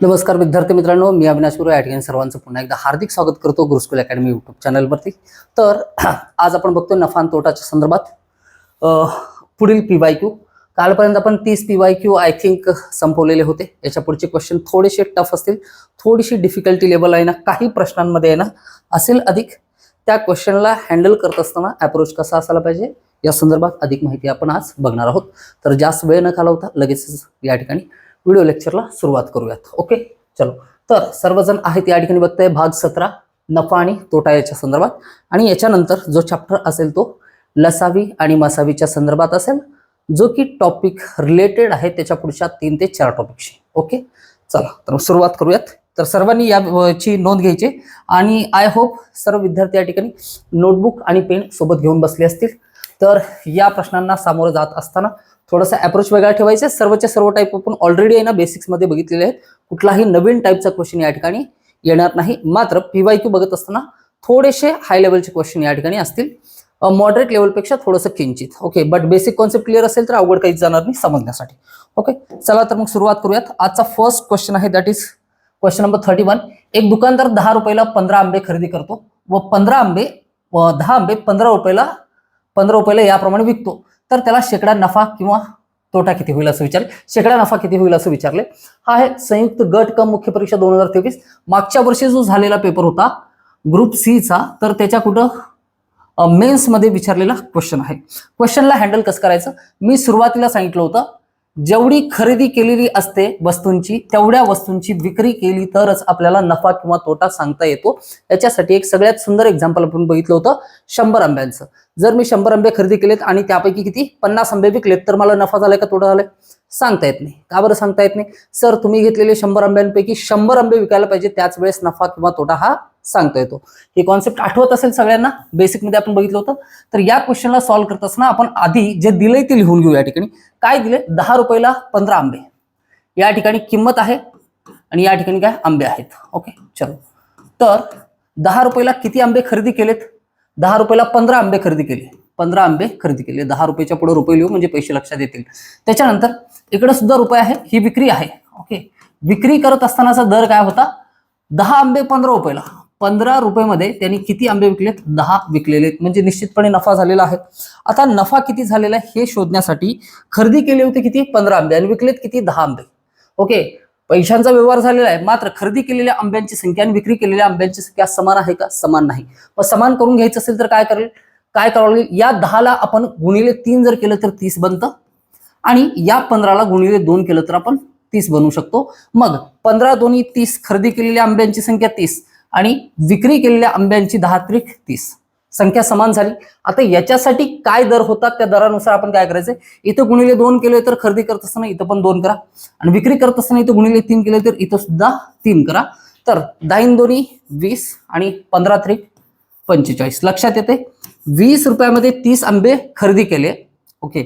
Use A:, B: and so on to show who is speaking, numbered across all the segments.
A: नमस्कार विद्यार्थी मित्रांनो मी अविनाश गुरु या ठिकाणी सर्वांचं पुन्हा एकदा हार्दिक स्वागत करतो गुरुस्कूल अकॅडमी युट्यूब चॅनलवरती. तर आज आपण बघतो नफा आणि तोटाच्या संदर्भात. पुढील पी वाय क्यू कालपर्यंत आपण तीस P Y Q I think संपवलेले होते. याच्या पुढचे क्वेश्चन थोडेसे टफ असतील. थोडीशी डिफिकल्टी लेवल आहे ना काही प्रश्नांमध्ये आहे ना असेल अधिक. त्या क्वेश्चनला हँडल करत असताना अप्रोच कसा असायला पाहिजे? या संदर्भात अधिक माहिती आपण आज बघणार आहोत. तर जास्त वेळ न घालवता लगेचच या ठिकाणी व्हिडिओ लेक्चरला सुरुवात करूयात. ओके? चलो. तर सर्वजण आहेत या ठिकाणी बघताय भाग सतरा नफा आणि तोटा याच्या संदर्भात. आणि याच्यानंतर जो चॅप्टर असेल तो लसावी आणि मसावीच्या संदर्भात असेल जो की टॉपिक रिलेटेड आहे त्याच्या पुढच्या तीन ते चार टॉपिकशी ओके? चला तर मग सुरुवात करूयात. तर सर्वांनी या ची नोंद घ्यायची. आणि आय होप सर्व विद्यार्थी या ठिकाणी नोटबुक आणि पेन सोबत घेऊन बसले असतील. तर या प्रश्नांना सामोरं जात असताना थोडासा अप्रोच वेगळा ठेवायचा. सर्वच्या सर्व टाईप आपण ऑलरेडी आहे ना बेसिक्समध्ये बघितलेले आहेत. कुठलाही नवीन टाईपचा क्वेश्चन या ठिकाणी येणार नाही. मात्र पीवाय क्यू बघत असताना थोडेसे हाय लेवलचे क्वेश्चन या ठिकाणी असतील. मॉडरेट लेवलपेक्षा थोडंसं किंचित. Okay but basic concept clear असेल तर अवघड काहीच जाणार नाही समजण्यासाठी. ओके चला तर मग सुरुवात करूयात. आजचा फर्स्ट क्वेश्चन आहे that is question number thirty one एक दुकानदार दहा रुपयाला पंधरा आंबे खरेदी करतो व पंधरा आंबे दहा आंबे पंधरा रुपयाला पंधरा रुपयाला याप्रमाणे विकतो. तर त्याला शेकडा नफा किंवा तोटा किती होईल असं विचारले. शेकडा नफा किती होईल असं विचारले. हा आहे संयुक्त गट कम मुख्य परीक्षा दोन हजार तेवीस. मागच्या वर्षी जो झालेला पेपर होता ग्रुप सीचा तर त्याच्या कुठं मेन्समध्ये विचारलेला क्वेश्चन आहे. क्वेश्चनला हँडल कसं करायचं? मी सुरुवातीला सांगितलं होतं जेवढी खरेदी केलेली असते वस्तूंची तेवढ्या वस्तूंची विक्री केली तरच आपल्याला नफा किंवा तोटा सांगता येतो. याच्यासाठी एक सगळ्यात सुंदर एक्झाम्पल आपण बघितलं होतं शंभर आंब्यांचं. जर मी शंभर आंबे खरेदी केलेत आणि त्यापैकी किती? पन्नास आंबे विकलेत तर मला नफा झालाय का तोटा झालाय? सांगता येत नाही. का बरं सांगता येत नाही? सर तुम्ही घेतलेले शंभर आंब्यांपैकी शंभर आंबे विकायला पाहिजे त्याच वेळेस नफा किंवा तोटा हा सांगता येतो. हे कॉन्सेप्ट आठवत असेल सगळ्यांना? बेसिकमध्ये आपण बघितलं होतं. तर या क्वेश्चनला सॉल्व्ह करत असताना आपण आधी जे दिलंय ते लिहून घेऊ या ठिकाणी. काय दिले दहा रुपयाला पंधरा आंबे. या ठिकाणी किंमत आहे आणि या ठिकाणी काय? आंबे आहेत. ओके चलो. तर दहा रुपयाला किती आंबे खरेदी केलेत? दहा रुपयाला पंधरा आंबे खरेदी केले. पंधरा आंबे खरेदी केले. दहा रुपयाच्या पुढे रुपये लिहू म्हणजे पैसे लक्षात येतील. त्याच्यानंतर इकडे सुद्धा रुपये आहे ही विक्री आहे. ओके विक्री करत असतानाचा दर काय होता? दहा आंबे पंधरा रुपयाला. पंधरा रुपयामध्ये त्यांनी किती आंबे विकलेत? दहा विकलेले. आहेत. म्हणजे निश्चितपणे नफा झालेला आहे. आता नफा किती झालेला आहे हे शोधण्यासाठी खरेदी केले होते किती? पंधरा आंबे. आणि विकलेत किती? दहा आंबे. ओके पैशांचा व्यवहार झालेला आहे. मात्र खरेदी केलेल्या आंब्यांची संख्या आणि विक्री केलेल्या आंब्यांची संख्या समान आहे का? समान नाही. मग समान करून घ्यायचं असेल तर काय करेल? काय करावं लागेल? या दहाला आपण गुणिले तीन जर केलं तर तीस बनतं. आणि या पंधराला गुणिले दोन केलं तर आपण तीस बनवू शकतो. मग पंधरा दोन्ही तीस खरेदी केलेल्या आंब्यांची संख्या तीस आणि विक्री केलेल्या आंब्यांची दहा त्रिक तीस. संख्या समान झाली. आता याच्यासाठी काय दर होतात? त्या दरानुसार आपण काय करायचं इथं गुणिले दोन केले तर खरेदी करत असताना इथं पण दोन करा. आणि विक्री करत असताना इथं गुणिले तीन केले तर इथं सुद्धा तीन करा. तर दाईन दोन्ही वीस आणि पंधरा त्रिक पंचेचाळीस. लक्षात येते वीस रुपयामध्ये तीस आंबे खरेदी केले. ओके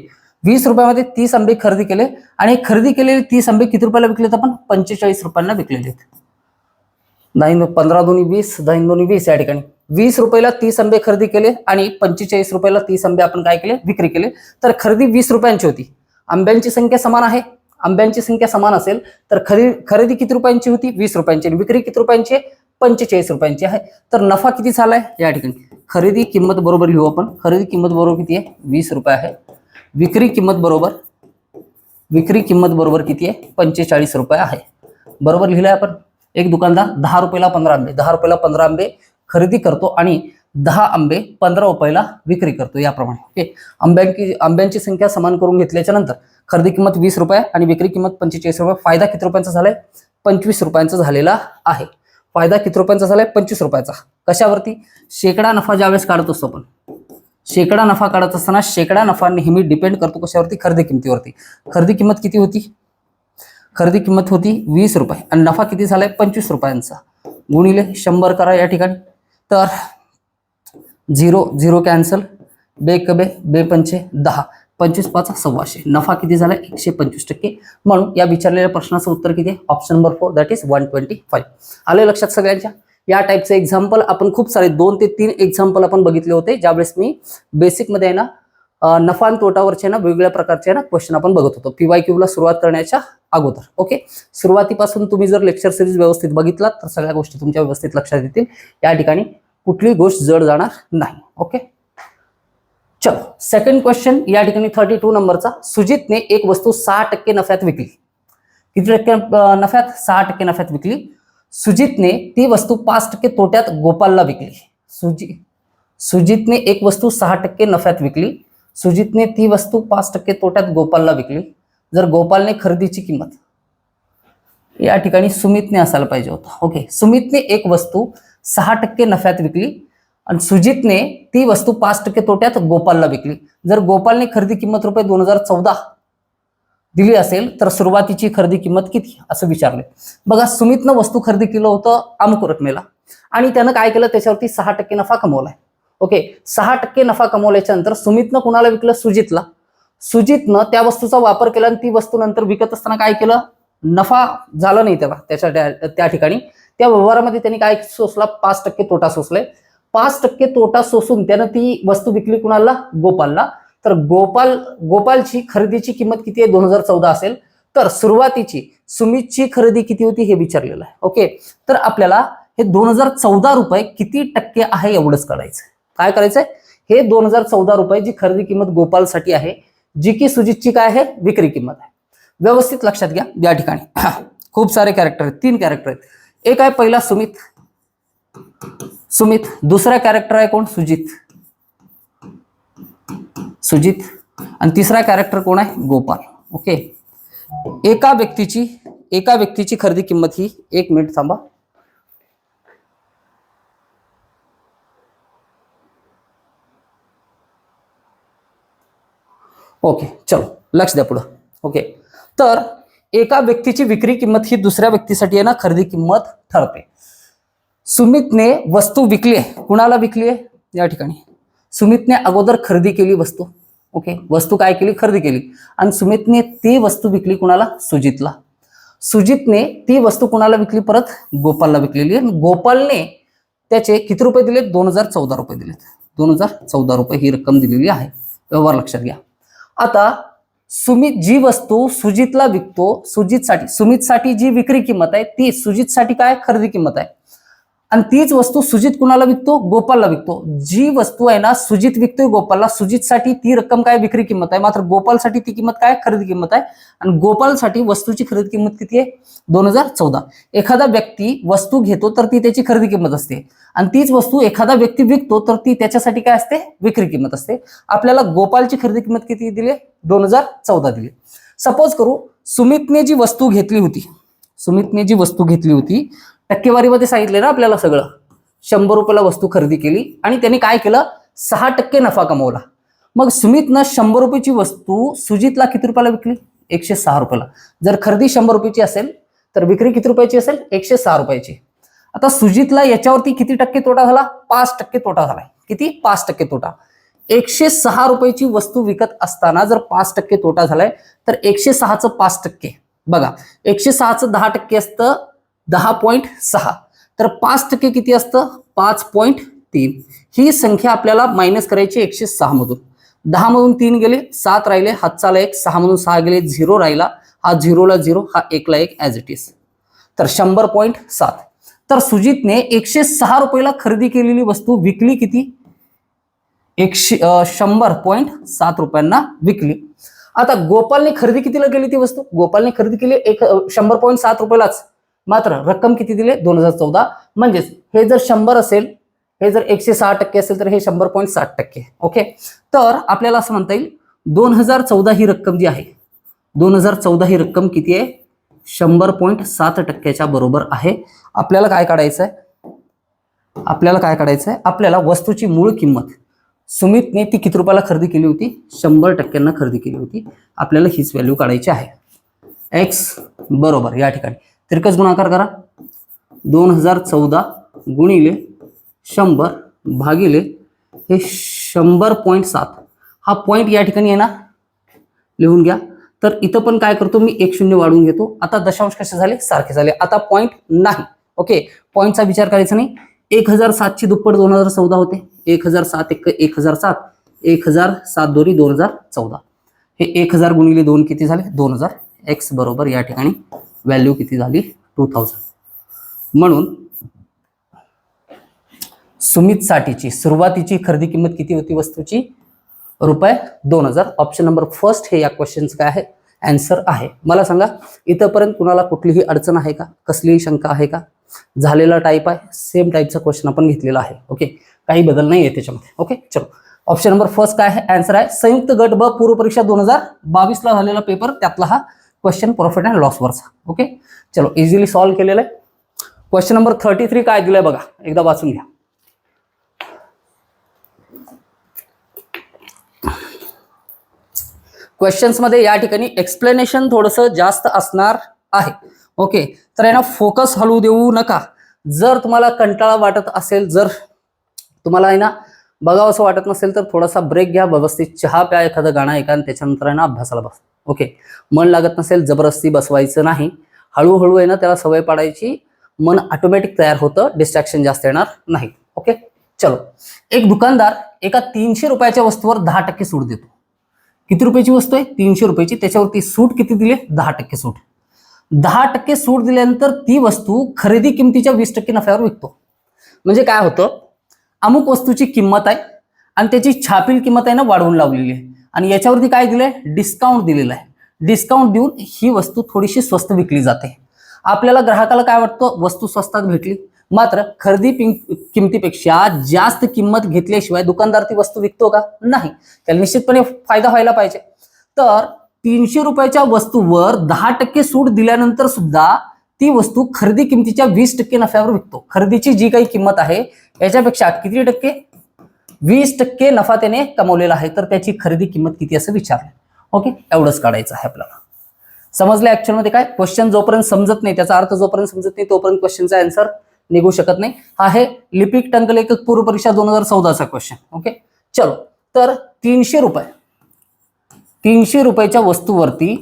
A: वीस रुपयामध्ये तीस आंबे खरेदी केले आणि खरेदी केलेले तीस आंबे किती रुपयाला विकलेत आपण? पंचेचाळीस रुपयांना विकलेले आहेत पंधरा दोन्ही वीस नाईन दोन्ही वीस या ठिकाणी. वीस रुपयाला तीस आंबे खरेदी केले आणि पंचेचाळीस रुपयाला तीस आंबे आपण काय केले? विक्री केले. तर खरेदी वीस रुपयांची होती. आंब्यांची संख्या समान आहे. आंब्यांची संख्या समान असेल तर खरेदी खरेदी किती रुपयांची होती? वीस रुपयांची आणि विक्री किती रुपयांची आहे? पंचेचाळीस रुपयांची आहे. तर नफा किती झालाय? या ठिकाणी. खरेदी किंमत बरोबर लिहू आपण. खरेदी किंमत बरोबर किती आहे? वीस रुपये आहे. विक्री किंमत बरोबर विक्री किंमत बरोबर किती आहे? पंचेचाळीस रुपये आहे. बरोबर लिहिलं आहे आपण? एक दुकानदार दहा रुपयाला पंधरा आंबे दहा रुपयाला पंधरा आंबे खरेदी करतो आणि दहा आंबे पंधरा रुपयाला विक्री करतो याप्रमाणे. ओके? आंब्यांची आंब्यांची संख्या समान करून घेतल्याच्या नंतर खरेदी किंमत वीस रुपये आणि विक्री किंमत पंचेचाळीस रुपये. फायदा किती रुपयांचा झालाय? पंचवीस रुपयांचा झालेला आहे. फायदा किती रुपयांचा झालाय? पंचवीस रुपयाचा. कशावरती? शेकडा नफा ज्यावेळेस काढत असतो आपण. शेकडा नफा काढत असताना शेकडा नफा नेहमी डिपेंड करतो कशावरती? खरेदी किमतीवरती. खरेदी किंमत किती होती? खरेदी किंमत होती वीस रुपये आणि नफा किती झालाय? पंचवीस रुपयांचा. गुणिले शंभर करा या ठिकाणी. तर झिरो झिरो कॅन्सल बे कबे बे पंचे दहा. पंचवीस पाच सव्वाशे. नफा किती झाला एकशे पंचवीस टक्के. म्हणून या विचारलेल्या प्रश्नाचं उत्तर किती option number four that is one twenty five आले लक्षात सगळ्यांच्या? या टाईपचे एक्झाम्पल आपण खूप सारे दोन ते तीन एक्झाम्पल आपण बघितले होते ज्यावेळेस मी बेसिकमध्ये आहे ना नफा आणि तोटावरचे ना वेगवेगळ्या प्रकारचे ना क्वेश्चन आपण बघत होतो. पीवाय क्यूला सुरुवात करण्याच्या अगोदर. ओके सुरुवातीपासून तुम्ही जर लेक्चर सिरीज व्यवस्थित बघितलात तर सगळ्या गोष्टी तुमच्या व्यवस्थित लक्षात येतील. या ठिकाणी कुठली गोष्ट जड जाणार नाही. ओके चलो सेकंड क्वेश्चन या ठिकाणी थर्टी टू नंबरचा सुजितने एक वस्तू सहा टक्के नफ्यात विकली. किती टक्के नफ्यात? सहा टक्के नफ्यात विकली. सुजितने ती वस्तू पाच टक्के तोट्यात गोपालला विकली. सुजी सुजितने एक वस्तू सहा टक्के नफ्यात विकली. सुजितने ती वस्तू पाच टक्के तोट्यात गोपालला विकली. जर गोपालने खरेदीची किंमत या ठिकाणी सुमितने असायला पाहिजे होतं. ओके सुमितने एक वस्तू सहा टक्के नफ्यात विकली आणि सुजितने ती वस्तू पाच टक्के तोट्यात गोपालला विकली. जर गोपालने खरेदी किंमत रुपये दोन हजार चौदा दिली असेल तर सुरुवातीची खरेदी किंमत किती? असं विचारले. बघा सुमितनं वस्तू खरेदी केलं होतं अमुक रकमेला. आणि त्यानं काय केलं? त्याच्यावरती सहा टक्के नफा कमवलाय. ओके? सहा टक्के नफा कमवल्याच्या नंतर सुमितनं कुणाला विकलं? सुजितला. सुजितनं त्या वस्तूचा वापर केला आणि ती वस्तू नंतर विकत असताना काय केलं? नफा झाला नाही तेव्हा त्याच्या त्या- त्या ठिकाणी. त्या व्यवहारामध्ये त्यांनी काय सोसला? पाच टक्के तोटा सोसलाय. पाच टक्के तोटा सोसून त्यानं ती वस्तू विकली कुणाला? गोपालला. तर गोपाल गोपालची खरेदीची किंमत किती आहे? दोन हजार चौदा असेल. तर सुरुवातीची सुमितची खरेदी किती होती हे विचारलेलं आहे. ओके? तर आपल्याला हे दोन हजार चौदा रुपये किती टक्के आहे एवढंच कळायचं काय करायचंय? हे दोन हजार चौदा रुपये जी खरेदी किंमत गोपालसाठी आहे जी की सुजितची काय आहे? विक्री किंमत आहे. व्यवस्थित लक्षात घ्या या ठिकाणी. खूप सारे कॅरेक्टर आहेत. तीन कॅरेक्टर आहेत. एक आहे पहिला सुमित. सुमित. दुसरा कॅरेक्टर आहे कोण? सुजित. सुजित. आणि तिसरा कॅरेक्टर कोण आहे? गोपाल. ओके एका व्यक्तीची एका व्यक्तीची खरेदी किंमत ही एक मिनिट थांबा. ओके चलो लक्ष द्या पुढं. ओके तर एका व्यक्तीची विक्री किंमत ही दुसऱ्या व्यक्तीसाठी आहे ना खरेदी किंमत ठरते. सुमितने वस्तू विकली आहे. कुणाला विकली आहे? या ठिकाणी. सुमितने अगोदर खरेदी केली वस्तू. ओके वस्तू काय केली? खरेदी केली. आणि सुमितने ती वस्तू विकली कुणाला? सुजितला. सुजितने ती वस्तू कुणाला विकली? परत गोपालला विकलेली. आणि गोपालने त्याचे किती रुपये दिले दोन हजार चौदा रुपये दिलेत. दोन हजार चौदा रुपये ही रक्कम दिलेली आहे. व्यवहार लक्षात घ्या. आता सुमित जी वस्तू सुजितला विकतो सुजितसाठी सुमितसाठी जी विक्री किंमत आहे ती सुजितसाठी काय? खरेदी किंमत आहे. आणि तीच वस्तू सुजित कुणाला विकतो? गोपालला विकतो. जी वस्तू आहे ना सुजित विकतोय गोपालला. सुजितसाठी ती रक्कम काय? विक्री किंमत आहे. मात्र गोपालसाठी ती किंमत काय? खरेदी किंमत आहे. आणि गोपालसाठी वस्तूची खरेदी किंमत किती आहे? दोन हजार चौदा. एखादा व्यक्ती वस्तू घेतो तर ती त्याची खरेदी किंमत असते. आणि तीच वस्तू एखादा व्यक्ती विकतो तर ती त्याच्यासाठी काय असते? विक्री किंमत असते. आपल्याला गोपालची खरेदी किंमत किती दिली? दोन हजार चौदा दिली. सपोज करू सुमितने जी वस्तू घेतली होती सुमितने जी वस्तू घेतली होती टक्केवारीमध्ये सांगितले ना आपल्याला सगळं. शंभर रुपयाला वस्तू खरेदी केली आणि त्यांनी काय केलं? सहा टक्के नफा कमवला. मग सुमितनं शंभर रुपयाची वस्तू सुजितला किती रुपयाला विकली? एकशे सहा रुपयाला. जर खरेदी शंभर रुपयाची असेल तर विक्री किती रुपयाची असेल? एकशे सहा रुपयाची. आता सुजितला याच्यावरती किती टक्के तोटा झाला? पाच टक्के तोटा झालाय. किती? पाच टक्के तोटा. एकशे सहा रुपयाची वस्तू विकत असताना जर पाच टक्के तोटा झालाय तर एकशे सहाचं पाच टक्के. बघा एकशे सहाचं दहा टक्के असतं दहा पॉईंट सहा. तर पाच टक्के किती असतं? पाच पॉईंट तीन. ही संख्या आपल्याला मायनस करायची एकशे सहा मधून. दहा मधून तीन गेले सात राहिले हातचाला एक सहा मधून सहा गेले झिरो राहिला. हा झिरोला झिरो हा एकला एक ॲज इट इज तर शंभर पॉईंट सात. तर सुजितने एकशे सहा रुपयाला खरेदी केलेली वस्तू विकली किती? एकशे शंभर पॉईंट सात रुपयांना विकली. आता गोपालने खरेदी कितीला केली ती वस्तू? गोपालने खरेदी केली एक शंभर पॉईंट सात रुपयालाच. मात्र रक्कम किती दिली? दोन हजार चौदा. म्हणजेच हे जर शंभर असेल हे जर एकशे सहा टक्के असेल तर हे शंभर पॉईंट साठ टक्के. ओके? तर आपल्याला असं म्हणता येईल दोन हजार चौदा ही रक्कम जी आहे दोन हजार चौदा ही रक्कम किती आहे? शंभर पॉईंट सात टक्क्याच्या बरोबर आहे. आपल्याला काय काढायचं आहे आपल्याला काय काढायचं आहे आपल्याला वस्तूची मूळ किंमत. सुमितने ती किती रुपयाला खरेदी केली होती? शंभर टक्क्यांना खरेदी केली होती. आपल्याला हीच व्हॅल्यू काढायची आहे. एक्स बरोबर या ठिकाणी. तिरकस गुणाकार करा. दोन हजार चौदा गुणिले शंभर भागिले हे शंभर पॉईंट सात. हा पॉईंट या ठिकाणी येणार लिहून घ्या. तर इथं पण काय करतो मी? एक शून्य वाढवून घेतो. आता दशांश कसे झाले? सारखे झाले. आता पॉईंट नाही. ओके पॉईंटचा विचार करायचा नाही. एक हजार सातची दुप्पट दोन हजार चौदा होते. एक हजार सात एक एक हजार सात. एक हजार सात दोरी दोन हजार चौदा. हे एक हजार गुणिले दोन किती झाले? दोन हजार एक्स बरोबर या ठिकाणी व्हॅल्यू किती झाली? टू थाउजंड म्हणून सुमितसाठीची सुरुवातीची खरेदी किंमत किती होती वस्तूची? रुपये दोन हजार. ऑप्शन नंबर फर्स्ट हे या क्वेश्चनचं काय आहे. अँसर आहे. मला सांगा इथंपर्यंत कुणाला कुठलीही अडचण आहे का? कसलीही शंका आहे का? झालेला टाईप आहे. सेम टाईपचा क्वेश्चन आपण घेतलेला आहे. ओके काही बदल नाही आहे त्याच्यामध्ये. ओके चलो. ऑप्शन नंबर फर्स्ट काय आहे? अँसर आहे संयुक्त गट ब पूर्व परीक्षा दोन हजार बावीसला झालेला पेपर त्यातला हा क्वेश्चन प्रॉफिट अँड लॉसवरचा ओके चलो इझिली सॉल्व्ह केलेलं आहे. क्वेश्चन नंबर थर्टी थ्री काय दिलंय बघा? एकदा वाचून घ्या. क्वेश्चन्समध्ये या ठिकाणी एक्सप्लेनेशन थोडंसं जास्त असणार आहे. ओके तर यांना फोकस हलवू देऊ नका. जर तुम्हाला कंटाळा वाटत असेल जर तुम्हाला आहे ना बघावं असं वाटत नसेल तर थोडासा ब्रेक घ्या. व्यवस्थित चहा प्या एखादं गाणं ऐका आणि त्याच्यानंतर आहे ना अभ्यासाला बस. ओके. मन लागत नसेल जबरदस्ती बसवायचं नाही. हळूहळू आहे ना त्याला सवय पाडायची. मन ऑटोमॅटिक तयार होतं डिस्ट्रॅक्शन जास्त येणार नाही. ओके? चलो. एक दुकानदार एका तीनशे रुपयाच्या वस्तूवर दहा टक्के सूट देतो. किती रुपयाची वस्तू आहे? तीनशे रुपयाची. त्याच्यावरती सूट किती दिली? दहा टक्के सूट. दहा टक्के सूट दिल्यानंतर ती वस्तू खरेदी किमतीच्या वीस टक्के नफ्यावर विकतो. म्हणजे काय होतं? अमुक वस्तूची किंमत आहे आणि त्याची छापील किंमत आहे ना वाढवून लावलेली आहे. आणि याच्यावरती काय दिलंय? डिस्काउंट दिलेलं आहे. डिस्काउंट देऊन ही वस्तू थोडीशी स्वस्त विकली जाते. आपल्याला ग्राहकाला काय वाटतं? वस्तू स्वस्तात भेटली. मात्र खरेदी किमतीपेक्षा जास्त किंमत घेतल्याशिवाय दुकानदार ती वस्तू विकतो का? नाही. त्याला निश्चितपणे फायदा व्हायला पाहिजे. तर तीनशे रुपयाच्या वस्तूवर दहा टक्के सूट दिल्यानंतर सुद्धा ती वस्तू खरेदी किमतीच्या वीस टक्के नफ्यावर विकतो. खरेदीची जी काही किंमत आहे याच्यापेक्षा किती टक्के? वीस टक्के नफा त्याने कमवलेला आहे. तर त्याची खरेदी किंमत किती असं विचारलं. ओके? एवढंच काढायचं आहे आपल्याला. समजलं ऍक्च्युअलमध्ये काय? क्वेश्चन जोपर्यंत समजत नाही त्याचा अर्थ जोपर्यंत समजत नाही तोपर्यंत क्वेश्चनचा आन्सर निघू शकत नाही. हा आहे लिपिक टंकलेखक पूर्व परीक्षा दोन हजार चौदाचा क्वेश्चन ओके? चलो. तर तीनशे रुपये. तीनशे रुपयाच्या वस्तूवरती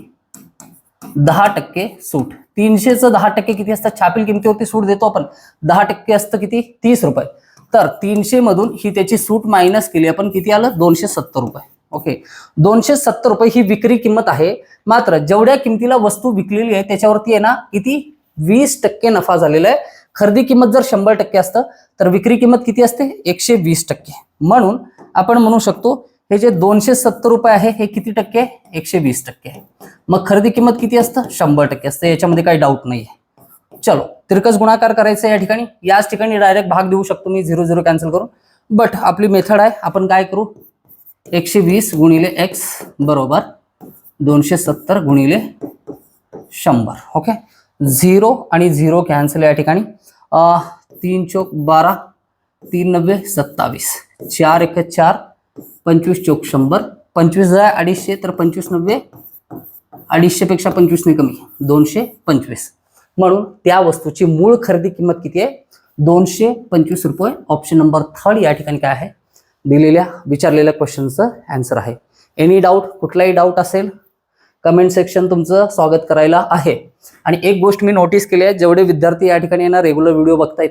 A: दहा टक्के सूट. तीनशेचं दहा टक्के किती असतं? छापील किमतीवरती सूट देतो आपण. दहा टक्के असतं किती? तीस रुपये. तर तीनशे मधून ही त्याची सूट मायनस केली. आपण किती आलं? दोनशे सत्तर रुपये. ओके दोनशे सत्तर रुपये ही विक्री किंमत आहे. मात्र जेवढ्या किमतीला वस्तू विकलेली आहे त्याच्यावरती आहे ना किती? वीस टक्के नफा झालेला आहे. खरेदी किंमत जर शंभर टक्के असतं तर विक्री किंमत किती असते? एकशे वीस टक्के. म्हणून आपण म्हणू शकतो हे जे दोनशे सत्तर रुपये आहे हे किती टक्के? एकशे वीस टक्के आहे. मग खरेदी किंमत किती असतं? शंभर टक्के असतं. याच्यामध्ये काही डाऊट नाही आहे चलो तिरकस गुणाकार करायचं या ठिकाणी. याच ठिकाणी डायरेक्ट भाग देऊ शकतो मी झिरो झिरो कॅन्सल करून. बट आपली मेथड आहे आपण काय करू? एकशे वीस गुणिले एक्स बरोबर दोनशे सत्तर गुणिले शंभर ओके झिरो आणि झिरो कॅन्सल या ठिकाणी. तीन चौक बारा तीन नव्वे सत्तावीस. चार एक चार पंचवीस चौक शंभर. पंचवीस हजार अडीचशे तर पंचवीस नव्वे अडीचशेपेक्षा पंचवीसने कमी. दोनशे पंचवीस. म्हणून त्या वस्तूची मूळ खरेदी किंमत किती आहे? दोनशे पंचवीस रुपये. ऑप्शन नंबर थर्ड या ठिकाणी काय आहे? दिलेल्या विचारलेल्या क्वेश्चनचं अँसर आहे. एनी डाऊट कुठलाही डाऊट असेल कमेंट सेक्शन तुमचं स्वागत करायला आहे. आणि एक गोष्ट मी नोटीस केली आहे जेवढे विद्यार्थी या ठिकाणी यांना रेग्युलर व्हिडिओ बघतायत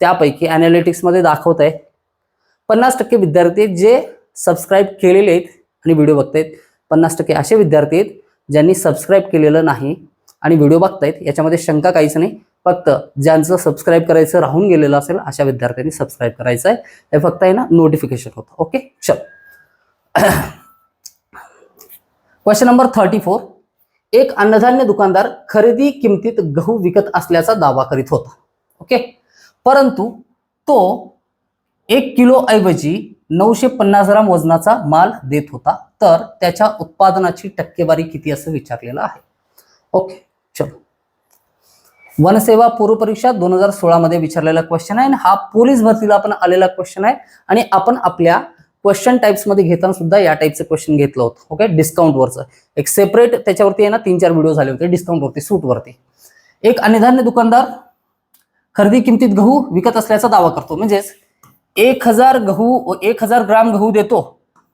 A: त्यापैकी अनालिटिक्समध्ये दाखवत आहे पन्नास टक्के विद्यार्थी जे सबस्क्राईब केलेले आहेत आणि व्हिडिओ बघतायत. पन्नास टक्के असे विद्यार्थी आहेत ज्यांनी सबस्क्राईब केलेलं नाही. आणि व्हिडिओ बघतायत याच्यामध्ये शंका काहीच नाही. फक्त ज्यांचं सबस्क्राईब करायचं राहून गेलेलं असेल अशा विद्यार्थ्यांनी सबस्क्राईब करायचं आहे हे फक्त आहे ना नोटिफिकेशन होतं. ओके चल. क्वेश्चन नंबर थर्टी फोर एक अन्नधान्य दुकानदार खरेदी किमतीत गहू विकत असल्याचा दावा करीत होता. ओके परंतु तो एक किलो ऐवजी नऊशे पन्नास ग्राम वजनाचा माल देत होता. तर त्याच्या उत्पादनाची टक्केवारी किती असं विचारलेलं आहे? ओके चलो. वनसेवा पूर्व परीक्षा दोन हजार सोळामध्ये विचारलेला क्वेश्चन आहे आणि हा पोलीस भरतीला आपण आलेला क्वेश्चन आहे आणि आपण आपल्या क्वेश्चन टाईप्समध्ये घेताना सुद्धा या टाईपचं क्वेश्चन घेतलं होतं. ओके डिस्काउंटवरचं एक सेपरेट त्याच्यावरती आहे ना तीन चार व्हिडिओ झाले होते डिस्काउंटवरती सूटवरती एक अन्नधान्य दुकानदार खरेदी किमतीत गहू विकत असल्याचा दावा करतो. म्हणजेच एक हजार गहू एक हजार ग्राम गहू देतो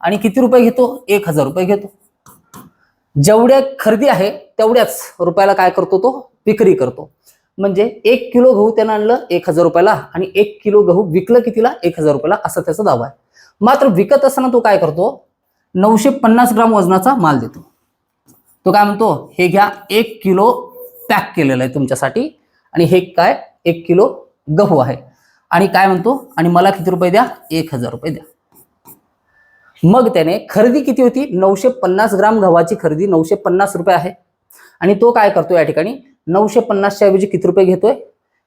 A: आणि किती रुपये घेतो? एक हजार रुपये घेतो. जेवढ्या खरेदी आहे तेवढ्याच रुपयाला काय करतो तो? विक्री करतो. म्हणजे एक किलो गहू त्यानं आणलं एक हजार रुपयाला आणि एक किलो गहू विकलं कितीला? एक हजार रुपयाला असा त्याचा दावा आहे. मात्र विकत असताना तो काय करतो? नऊशे पन्नास ग्राम वजनाचा माल देतो. तो काय म्हणतो? हे घ्या एक किलो पॅक केलेलं आहे तुमच्यासाठी आणि हे काय? एक किलो गहू आहे. आणि काय म्हणतो? आणि मला किती रुपये द्या? एक हजार रुपये द्या. मग त्याने खरेदी किती होती? नऊशे पन्नास ग्राम गव्हाची खरेदी नऊशे पन्नास रुपये आहे. आणि तो काय करतो या ठिकाणी? नऊशे पन्नासच्या ऐवजी किती रुपये घेतोय?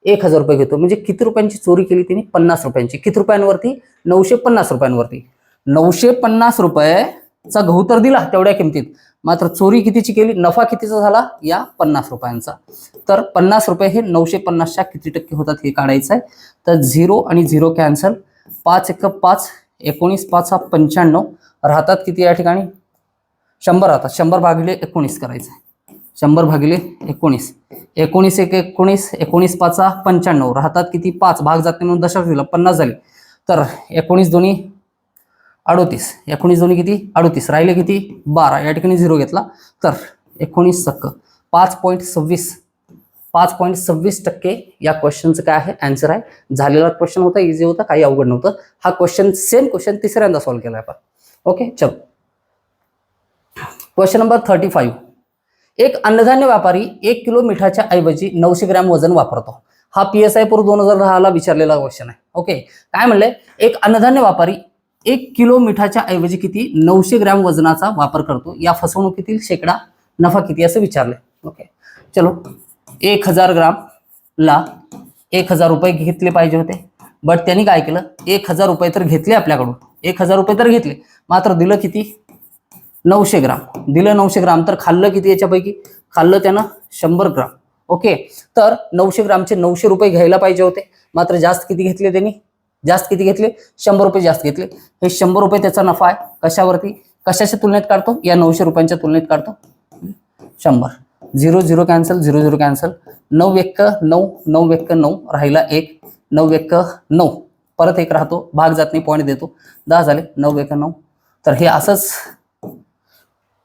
A: एक हजार रुपये घेतो. म्हणजे किती रुपयांची चोरी केली तिने? पन्नास रुपयांची. किती रुपयांवरती? नऊशे पन्नास रुपयांवरती. नऊशे पन्नास रुपयेचा गहू तर दिला तेवढ्या किमतीत. मात्र चोरी कितीची केली? नफा कितीचा झाला? या पन्नास रुपयांचा. तर पन्नास रुपये हे नऊशे पन्नासच्या किती टक्के होतात हे काढायचं आहे तर झिरो आणि झिरो कॅन्सल. पाच एक पाच एकोणीस पाच हा पंच्याण्णव. राहतात किती या ठिकाणी? शंभर राहतात. शंभर भागिले एकोणीस करायचं आहे. शंभर भागिले एकोणीस. एकोणीस एक एकोणीस एकोणीस पाच हा पंच्याण्णव. राहतात किती? पाच. भाग जाते म्हणून दशांश दिला. पन्नास झाले. तर एकोणीस दोन्ही अडोतीस. एकोणीस दोन्ही किती? अडोतीस. राहिले किती? बारा. या ठिकाणी झिरो घेतला. तर एकोणीस सक्क पाच पॉईंट सव्वीस पाच पॉईंट सव्वीस टक्के या क्वेश्चनचं काय आहे? आन्सर आहे. झालेला क्वेश्चन होता इझी होता काही अवघड नव्हतं. हा क्वेश्चन सेम क्वेश्चन तिसऱ्यांदा सॉल्व्ह केला आपण ओके चल. क्वेश्चन नंबर थर्टी फाईव्ह एक अन्नधान्य व्यापारी एक किलो मिठाच्या ऐवजी नऊशे ग्रॅम वजन वापरतो. हा पी एस आय पूर्व दोन हजार दहाला विचारलेला क्वेश्चन आहे. ओके काय म्हणलंय? एक अन्नधान्य व्यापारी एक किलो मिठाच्या ऐवजी किती नऊशे ग्रॅम वजनाचा वापर करतो? या फसवणुकीतील शेकडा नफा किती? असं विचारले ओके चलो. एक हजार ग्रामला एक हजार रुपये घेतले पाहिजे होते. बट त्यांनी काय केलं? एक हजार रुपये तर घेतले आपल्याकडून. एक हजार रुपये तर घेतले. मात्र दिलं किती? नऊशे ग्राम. दिलं नऊशे ग्राम तर खाल्लं किती याच्यापैकी? खाल्लं त्यानं शंभर ग्राम. ओके तर नऊशे ग्रामचे नऊशे रुपये घ्यायला पाहिजे होते. मात्र जास्त किती घेतले त्यांनी? जास्त किती घेतले? शंभर रुपये जास्त घेतले. हे शंभर रुपये त्याचा नफा आहे. कशावरती? कशाच्या तुलनेत काढतो? या नऊशे रुपयांच्या तुलनेत काढतो. शंभर. Zero zero cancel zero zero cancel. नऊ व्यक्क नऊ नऊ व्यक्क नऊ राहिला एक. नऊ व्यक्क नऊ. परत एक राहतो. भाग जात नाही पॉईंट देतो. दहा झाले. नऊ व्यक्क नऊ. तर हे असंच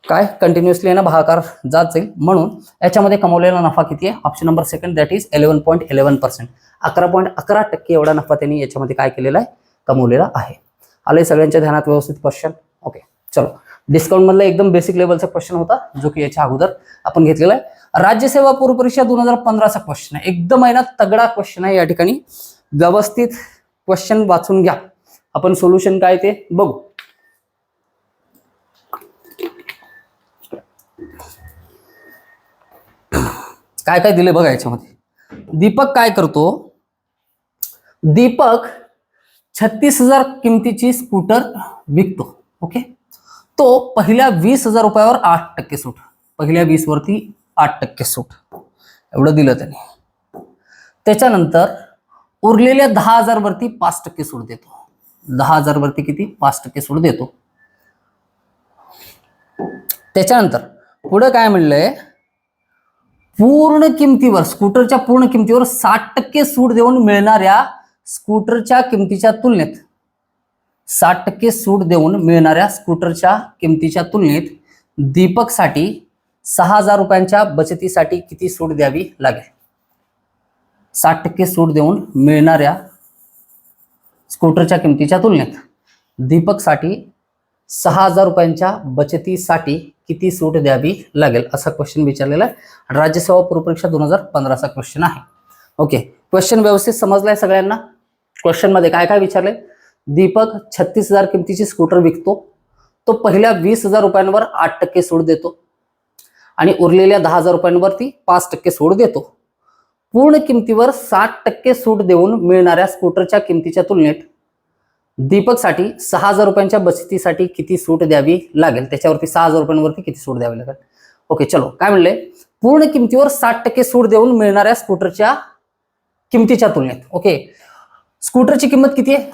A: काय? कंटिन्युअसली ना भागाकार जात जाईल. म्हणून याच्यामध्ये कमवलेला नफा किती आहे? Option number second that is eleven point eleven percent अकरा पॉईंट अकरा टक्के एवढा नफा त्यांनी याच्यामध्ये काय केलेला आहे? कमवलेला आहे. आले सगळ्यांच्या ध्यानात व्यवस्थित क्वेश्चन ओके चलो. डिस्काउंट मधला एकदम बेसिक लेवलचा क्वेश्चन होता जो की याच्या अगोदर आपण घेतलेला आहे. राज्यसेवा पूर्वपरीक्षा दोन हजार पंधराचा क्वेश्चन आहे. एकदम आहे ना तगडा क्वेश्चन आहे या ठिकाणी. व्यवस्थित क्वेश्चन वाचून घ्या. आपण सोल्युशन काय ते बघू. काय काय दिले बघा याच्यामध्ये. दीपक काय करतो? दीपक छत्तीस हजार किमतीची स्कूटर विकतो. ओके तो पहिल्या वीस हजार रुपयावर आठ टक्के सूट. पहिल्या वीस वरती आठ टक्के सूट. एवढं दिलं त्याने. त्याच्यानंतर उरलेल्या दहा हजार वरती पाच टक्के सूट देतो. दहा हजार वरती किती? पाच टक्के सूट देतो. त्याच्यानंतर पुढे काय म्हणलंय? पूर्ण किमतीवर स्कूटरच्या पूर्ण किमतीवर साठ टक्के सूट देऊन मिळणाऱ्या स्कूटरच्या किमतीच्या तुलनेत साठ टक्के सूट देऊन मिळणाऱ्या स्कूटरच्या किमतीच्या तुलनेत दीपकसाठी सहा हजार रुपयांच्या बचतीसाठी किती सूट द्यावी लागेल? साठ टक्के सूट देऊन मिळणाऱ्या स्कूटरच्या किमतीच्या तुलनेत दीपकसाठी सहा हजार रुपयांच्या बचतीसाठी किती सूट द्यावी लागेल असा क्वेश्चन विचारलेला आहे. राज्यसेवा पूर्व परीक्षा दोन हजार पंधराचा क्वेश्चन आहे. ओके क्वेश्चन व्यवस्थित समजलाय सगळ्यांना? क्वेश्चनमध्ये काय काय विचारले? दीपक छत्तीस हजार किमतीची स्कूटर विकतो. तो पहिल्या वीस हजार रुपयांवर आठ टक्के सूट देतो. आणि उरलेल्या दहा हजार रुपयांवरती पाच टक्के सूट देतो. पूर्ण किमतीवर साठ टक्के सूट देऊन मिळणाऱ्या स्कूटरच्या किमतीच्या तुलनेत दीपकसाठी सहा हजार रुपयांच्या बचतीसाठी किती सूट द्यावी लागेल? त्याच्यावरती सहा हजार रुपयांवरती किती सूट द्यावी लागेल? ओके चलो काय म्हणले? पूर्ण किमतीवर साठ टक्के सूट देऊन मिळणाऱ्या स्कूटरच्या किमतीच्या तुलनेत. ओके स्कूटरची किंमत किती आहे?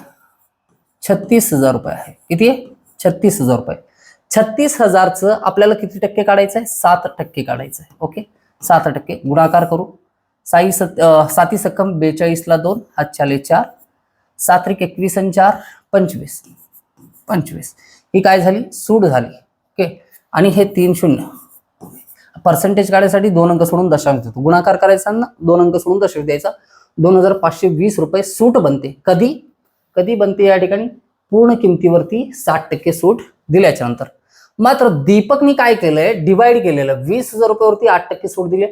A: छत्तीस हजार रुपये आहे. किती आहे? छत्तीस हजार रुपये. छत्तीस हजारचं आपल्याला किती टक्के काढायचं आहे? सात टक्के काढायचं आहे. ओके? सात टक्के. गुणाकार करू. साई सत साती सक्कम बेचाळीसला दोन हातच्याले चार. सात्रिक एकवीस आणि चार पंचवीस. पंचवीस. ही काय झाली? सूट झाली. ओके? आणि हे तीन शून्य. पर्सेंटेज काढायसाठी दोन अंक सोडून दशांश देतो. गुणाकार करायचा ना दोन अंक सोडून दशांश द्यायचा. दोन हजार पाचशे वीस रुपये सूट बनते. कधी? कधी बनते या ठिकाणी? पूर्ण किमतीवरती साठ टक्के सूट दिल्याच्या नंतर मात्र दीपकनी काय केलंय? डिवाइड केलेलं. वीस हजार रुपयावरती आठ टक्के सूट दिले.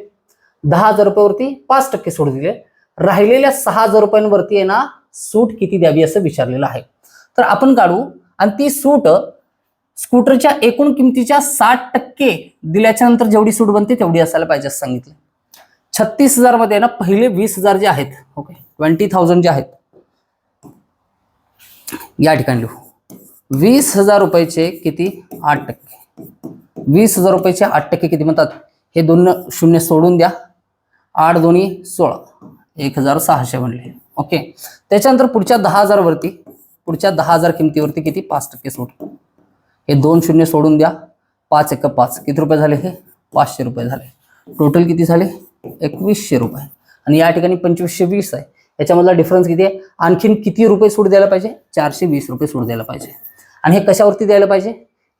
A: दहा हजार रुपयावरती पाच टक्के सूट दिले. राहिलेल्या सहा हजार रुपयांवरती आहे ना सूट किती द्यावी असं विचारलेलं आहे. तर आपण काढू. आणि ती सूट स्कूटरच्या एकूण किमतीच्या साठ टक्के दिल्याच्या नंतर जेवढी सूट बनते तेवढी असायला पाहिजे असं सांगितलं. छत्तीस हजारमध्ये ना पहिले वीस हजार जे आहेत ओके ट्वेंटी थाउजंड जे आहेत या ठिकाणी लिहू. वीस हजार रुपयाचे किती? आठ टक्के. वीस हजार रुपयाचे आठ टक्के किती म्हणतात? हे दोन शून्य सोडून द्या. आठ दोन्ही सोळा. एक हजार सहाशे म्हणले. ओके. त्याच्यानंतर पुढच्या दहा हजारवरती पुढच्या दहा हजार किमतीवरती किती? पाच टक्के सोड. हे दोन शून्य सोडून द्या. पाच एक पाच. किती रुपये झाले हे? पाचशे रुपये झाले. टोटल किती झाले? एकवीसशे रुपये. आणि या ठिकाणी पंचवीसशे वीस आहे. याच्यामधला डिफरन्स किती आहे? आणखीन किती रुपये सूट द्यायला पाहिजे? चारशे वीस रुपये सूट द्यायला पाहिजे. आणि हे कशावरती द्यायला पाहिजे?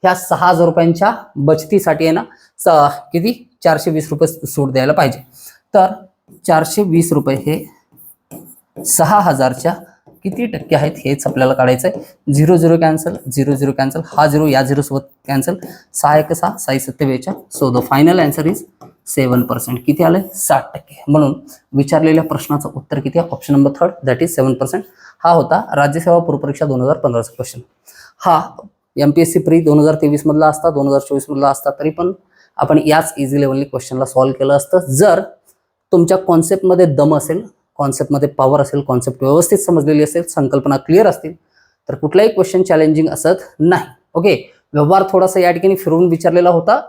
A: ह्या सहा हजार रुपयांच्या बचतीसाठी आहे ना किती? चारशे वीस रुपये सूट द्यायला पाहिजे. तर चारशे वीस रुपये हे सहा हजारच्या किती टक्के आहेत हेच आपल्याला काढायचं आहे. Zero zero cancel zero zero cancel हा झिरो या झिरोसोबत कॅन्सल. सहा एक सहा साई सत्तेवेच्या so the final answer is seven percent किती आलंय? साठ टक्के. म्हणून विचारलेल्या प्रश्नाचं उत्तर किती आहे? Option number third that is seven percent. हा होता राज्यसेवा पूर्वपरीक्षा दोन हजार पंधराचा क्वेश्चन हा M P S C pre दोन हजार तेवीस मधला असता दोन हजार चोवीस मधला असता तरी पण आपण याच इझी लेवलनी क्वेश्चनला सॉल्व्ह केलं असतं. जर तुमच्या कॉन्सेप्टमध्ये दम असेल कॉन्सेप्टमध्ये पॉवर असेल कॉन्सेप्ट व्यवस्थित समजलेली असेल संकल्पना क्लिअर असतील तर कुठलाही क्वेश्चन चॅलेंजिंग असत नाही. ओके व्यवहार थोडासा या ठिकाणी फिरवून विचारलेला होता.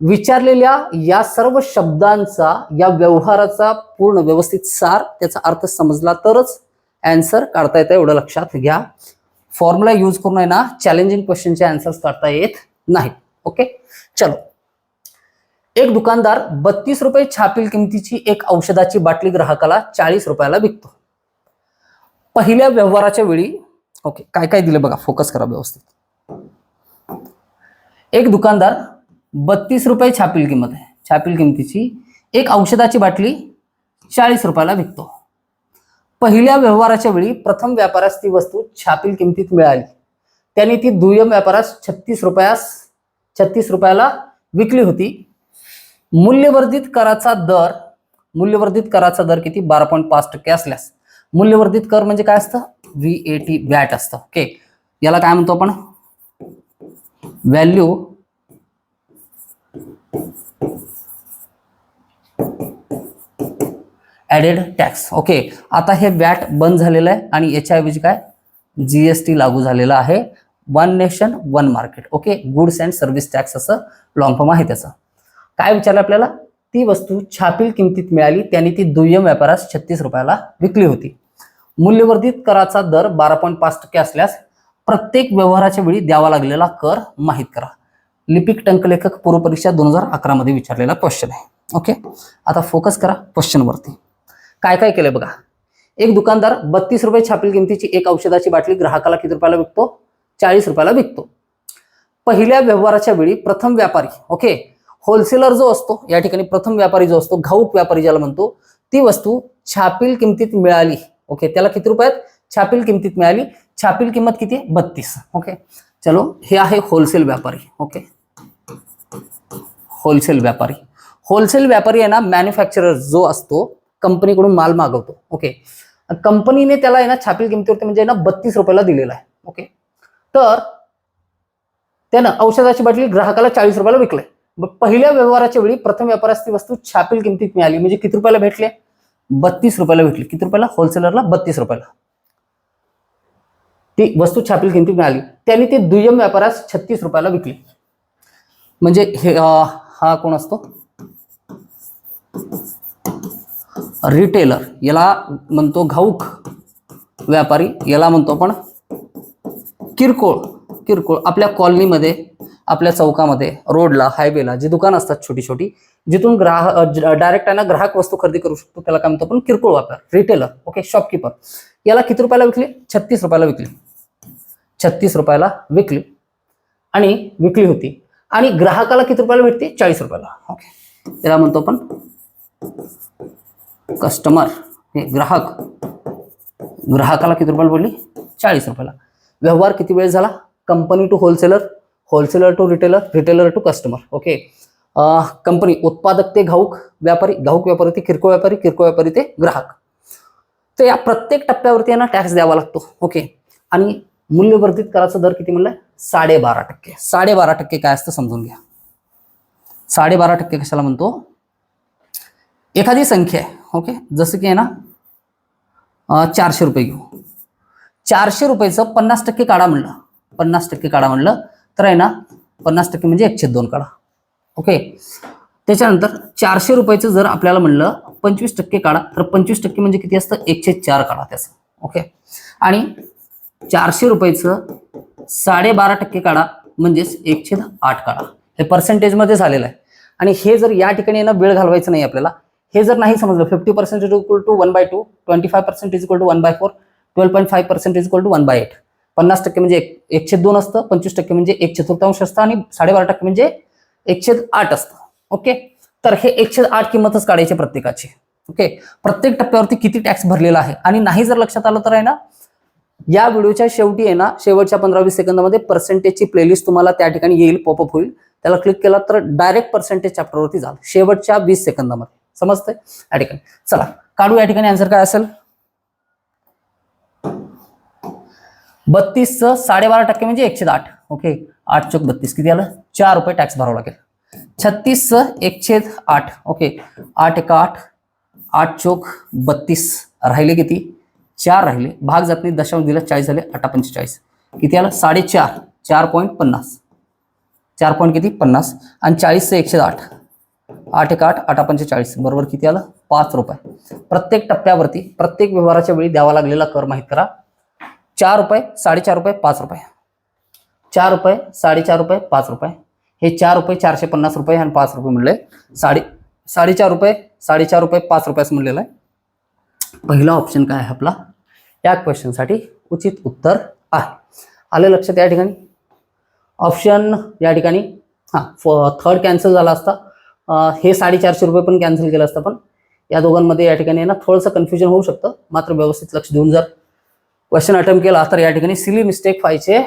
A: विचारलेल्या या सर्व शब्दांचा या व्यवहाराचा पूर्ण व्यवस्थित सार त्याचा अर्थ समजला तरच अँसर काढता येतं एवढं लक्षात घ्या. फॉर्म्युला यूज करून आहे ना चॅलेंजिंग क्वेश्चनचे अँसर्स काढता येत नाहीत ओके चलो. एक दुकानदार बत्तीस रुपये छापील किमतीची एक औषधाची बाटली ग्राहकाला चाळीस रुपयाला विकतो. पहिल्या व्यवहाराच्या वेळी ओके काय काय दिलं बघा फोकस करा व्यवस्थित. एक दुकानदार बत्तीस रुपये छापील किंमत आहे. छापील किमतीची एक औषधाची बाटली चाळीस रुपयाला विकतो. पहिल्या व्यवहाराच्या वेळी प्रथम व्यापारास ती वस्तू छापील किमतीत मिळाली. त्याने ती दुय्यम व्यापारास छत्तीस रुपयास छत्तीस रुपयाला विकली होती. मूल्यवर्धित कराचा दर मूल्यवर्धित कराचा दर किती? बारा पॉईंट पाच टक्के असल्यास. मूल्यवर्धित कर म्हणजे काय असतं? व्ही ए टी व्हॅट असतं. ओके याला काय म्हणतो आपण? व्हॅल्यू ॲडेड टॅक्स ओके आता हे वॅट बंद झालेलं आहे आणि याच्याऐवजी काय? जीएसटी लागू झालेला आहे. One nation one market okay goods and service tax असं लॉंग फॉर्म आहे त्याचं. काय विचारलं आपल्याला? ती वस्तू छापील किमतीत मिळाली त्याने ती दुय्यम व्यापारास छत्तीस रुपयाला विकली होती. मूल्यवर्धित कराचा दर बारा पॉईंट पाच टक्के असल्यास प्रत्येक व्यवहाराच्या वेळी द्यावा लागलेला कर माहीत करा. लिपिक टंकलेखक पूर्वपरीक्षा दोन हजार अकरामध्ये विचारलेला क्वेश्चन आहे. ओके आता फोकस करा क्वेश्चनवरती काय काय केलंय बघा? एक दुकानदार बत्तीस रुपये छापील किमतीची एक औषधाची बाटली ग्राहकाला किती रुपयाला विकतो? चाळीस रुपयाला विकतो. पहिल्या व्यवहाराच्या वेळी प्रथम व्यापारी ओके होलसेलर जो असतो या ठिकाणी प्रथम व्यापारी जो असतो घाऊक व्यापारी ज्याला म्हणतो ती वस्तू छापील किमतीत मिळाली. ओके त्याला किती रुपयात? छापील किमतीत मिळाली. छापील किंमत किती? बत्तीस. ओके चलो हे आहे होलसेल व्यापारी. ओके होलसेल व्यापारी. होलसेल व्यापारी आहे ना मॅन्युफॅक्चरर जो असतो कंपनीकडून माल मागवतो. ओके कंपनीने त्याला आहे ना छापील किमतीवरती म्हणजे ना बत्तीस रुपयाला दिलेला आहे. ओके तर त्यानं औषधाची बाटली ग्राहकाला चाळीस रुपयाला विकले. पहिल्या व्यवहाराच्या वेळी प्रथम व्यापारास ती वस्तू छापील किमतीत मिळाली. म्हणजे किती रुपयाला भेटले? बत्तीस रुपयाला भेटली. किती रुपयाला? होलसेलरला बत्तीस रुपयाला. ती वस्तू छापील किमतीत मिळाली. त्यांनी ती दुय्यम व्यापारास छत्तीस रुपयाला विकली. म्हणजे हे हा कोण असतो? रिटेलर याला म्हणतो घाऊक व्यापारी. याला म्हणतो आपण किरकोळ. किरकोळ. आपल्या कॉलनीमध्ये आपल्या चौकामध्ये रोडला हायवेला जी दुकानं असतात छोटी छोटी जिथून ग्राहक डायरेक्ट आहे ना ग्राहक वस्तू खरेदी करू शकतो. त्याला काय म्हणतो आपण? किरकोळ व्यापार. रिटेलर ओके शॉपकीपर याला किती रुपयाला विकली? छत्तीस रुपयाला विकली. छत्तीस रुपयाला विकली. आणि विकली होती. आणि ग्राहकाला किती रुपयाला भेटते? चाळीस रुपयाला. ओके त्याला म्हणतो आपण कस्टमर हे ग्राहक. ग्राहकाला किती रुपयाला बोलली? चाळीस रुपयाला. व्यवहार किती वेळ झाला? Company to wholesaler wholesaler to retailer retailer to customer okay company उत्पादक ते घाऊक व्यापारी घाऊक व्यापारी ते किरकोळ व्यापारी किरकोळ व्यापारी ते ग्राहक. तर या प्रत्येक टप्प्यावरती यांना टॅक्स द्यावा लागतो. ओके आणि मूल्यवर्धित कराचा दर किती म्हणलाय? साडेबारा टक्के. साडेबारा टक्के काय असतं समजून घ्या. साडेबारा टक्के कशाला म्हणतो? एखादी संख्या आहे ओके? जसं की आहे ना चारशे रुपये घेऊ. चारशे रुपयेचं पन्नास टक्के काढा म्हणलं. पन्नास टक्के काढा म्हणलं तर आहे ना पन्नास टक्के म्हणजे एकशे दोन काढा. ओके? त्याच्यानंतर चारशे रुपयाचं जर आपल्याला म्हणलं पंचवीस टक्के काढा तर पंचवीस टक्के म्हणजे किती असतं? एकशे चार काढा त्याचं. ओके? आणि चारशे रुपयाचं साडेबारा टक्के काढा म्हणजेच एकशे आठ काढा. हे पर्सेंटेजमध्ये झालेलं आहे. आणि हे जर या ठिकाणी ना वेळ घालवायचं नाही आपल्याला हे जर नाही समजलं fifty percent is equal to one by two twenty five percent is equal to one by four twelve point five percent is equal to one by eight पन्नास टक्के म्हणजे एक एकशे दोन असतं पंचवीस टक्के म्हणजे एक चतुर्थांश असतं आणि साडेबारा टक्के म्हणजे एकशे आठ असतं. ओके? तर हे एकशे आठ किंमतच काढायची प्रत्येकाची. ओके? प्रत्येक टप्प्यावरती किती टॅक्स भरलेला आहे? आणि नाही जर लक्षात आलं तर आहे ना या व्हिडिओच्या शेवटी आहे ना शेवटच्या पंधरा वीस सेकंदामध्ये पर्सेंटेजची प्लेलिस्ट तुम्हाला त्या ठिकाणी येईल पॉपअप होईल. त्याला क्लिक केला तर डायरेक्ट पर्सेंटेज चॅप्टरवरती जाल. शेवटच्या वीस सेकंदामध्ये. समजतंय? या ठिकाणी. चला काढू या ठिकाणी आन्सर काय असेल? बत्तीसचं साडेबारा टक्के म्हणजे एकशे आठ. ओके आठ चौक बत्तीस. किती आलं? चार रुपये टॅक्स भरावा लागेल. छत्तीसचं एकशे आठ. ओके आठ एका आठ. आठ चौक बत्तीस. राहिले किती? चार राहिले. भाग जात नाही दशांश दिला चाळीस झाले अठरा पंचेचाळीस. किती आलं? साडेचार. चार पॉईंट पन्नास. चार पॉईंट किती? पन्नास. आणि चाळीसचं एकशे आठ. आठ एक आठ आठा पंचेचाळीस. बरोबर किती आलं? पाच रुपये. प्रत्येक टप्प्यावरती प्रत्येक व्यवहाराच्या वेळी द्यावा लागलेला कर माहीत करा. चार रुपये साडेचार रुपये पाच रुपये. चार रुपये साडेचार रुपये पाच रुपये. हे चार रुपये चारशे पन्नास रुपये आणि पाच रुपये म्हणले. साडे साडेचार रुपये साडेचार रुपये पाच रुपये म्हणलेलं आहे. पहिला ऑप्शन काय आहे आपला? या क्वेश्चनसाठी उचित उत्तर आहे. आलं लक्षात या ठिकाणी? ऑप्शन या ठिकाणी हां थर्ड कॅन्सल झाला असता. हे साडेचारशे रुपये पण कॅन्सल केलं असतं पण. या दोघांमध्ये या ठिकाणी ना थोडंसं कन्फ्युजन होऊ शकतं. मात्र व्यवस्थित लक्ष देऊन जर क्वेश्चन अटेम्प्ट केला तर या ठिकाणी सिली मिस्टेक व्हायचे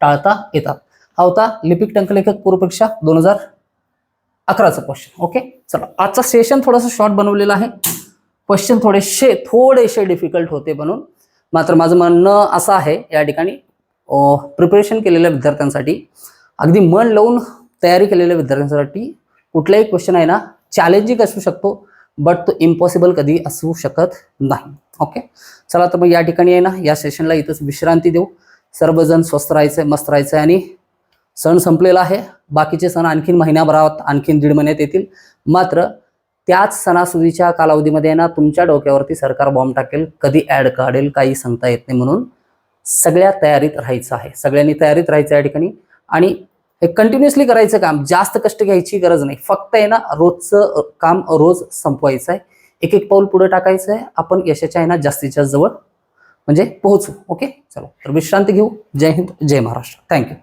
A: टाळता येतात. हा होता लिपिक टंकलेखक पूर्वपरीक्षा दोन हजार अकराचा क्वेश्चन ओके चला आजचा सेशन थोडंसं शॉर्ट बनवलेलं आहे. क्वेश्चन थोडेसे थोडेसे डिफिकल्ट होते म्हणून. मात्र माझं म्हणणं असं आहे या ठिकाणी प्रिपरेशन केलेल्या विद्यार्थ्यांसाठी अगदी मन लावून तयारी केलेल्या विद्यार्थ्यांसाठी कुठलाही क्वेश्चन आहे ना चॅलेंजिंग असू शकतो बट तो इम्पॉसिबल कधी असू शकत नाही. ओके चला तर मग या ठिकाणी आहे ना या सेशनला इथंच विश्रांती देऊ. सर्वजण स्वस्त राहायचं आहे मस्त राहायचं आहे आणि सण संपलेला आहे. बाकीचे सण आणखीन महिन्याभरात आणखीन दीड महिन्यात येतील. मात्र त्याच सणासुदीच्या कालावधीमध्ये आहे ना तुमच्या डोक्यावरती सरकार बॉम्ब टाकेल कधी ॲड काढेल काही सांगता येत नाही म्हणून सगळ्या तयारीत राहायचं आहे. सगळ्यांनी तयारीत राहायचं या ठिकाणी. आणि हे कंटिन्युअसली करायचं काम जास्त कष्ट घ्यायची गरज नाही. फक्त आहे ना रोजचं काम रोज संपवायचं आहे. एक एक पाऊल पुढे टाकायचं आहे. आपण यशाच्या आहे ना जास्तीत जास्त जवळ म्हणजे पोहोचू. ओके चलो. तर विश्रांती घेऊ. जय हिंद जय महाराष्ट्र. Thank you